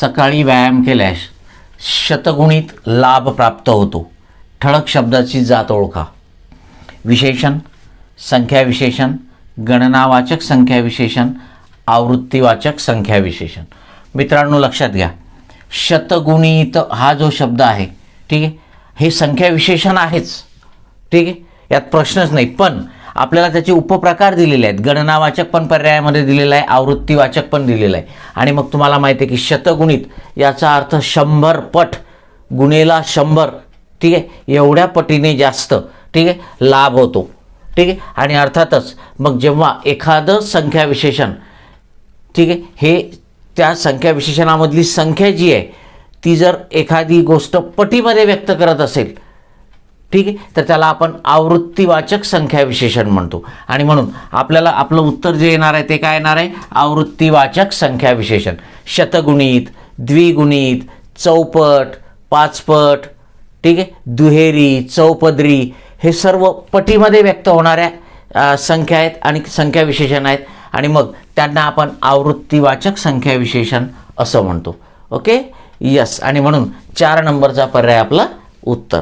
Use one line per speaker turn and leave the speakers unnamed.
सकाळी व्यायाम केल्यास शतगुणित लाभ प्राप्त होतो. ठळक शब्दाची जात ओळखा. विशेषण संख्या विशेषण गणनावाचक संख्या विशेषण आवृत्तीवाचक संख्या विशेषण मित्रांनो लक्षात घ्या. शतगुणित हा जो शब्द आहे ठीक आहे हे संख्या विशेषण आहेच. ठीक आहे यात प्रश्नच नाही. पण आपल्याला त्याचे उपप्रकार दिलेले आहेत. गणनावाचक पण पर्यायामध्ये दिलेला आहे आवृत्तीवाचक पण दिलेलं आहे. आणि मग तुम्हाला माहिती आहे की शतगुणित याचा अर्थ शंभर पट गुणेला शंभर. ठीक आहे? एवढ्या पटीने जास्त ठीक आहे? लाभ होतो. ठीक आहे? आणि अर्थातच मग जेव्हा एखादं संख्या विशेषण ठीक आहे? हे त्या संख्या विशेषणामधली संख्या जी आहे ती जर एखादी गोष्ट पटीमध्ये व्यक्त करत असेल ठीक आहे? तर त्याला आपण आवृत्तीवाचक संख्या विशेषण म्हणतो. आणि म्हणून आपल्याला आपलं उत्तर जे येणार आहे ते काय येणार आहे? आवृत्तीवाचक संख्या विशेषण. शतगुणित द्विगुणित चौपट पाचपट ठीक आहे? दुहेरी चौपदरी हे सर्व पटीमध्ये व्यक्त होणाऱ्या संख्या आहेत आणि संख्या विशेषण आहेत. आणि मग त्यांना आपण आवृत्तीवाचक संख्या विशेषण असं म्हणतो. ओके? यस आणि म्हणून चार नंबरचा पर्याय आपला उत्तर.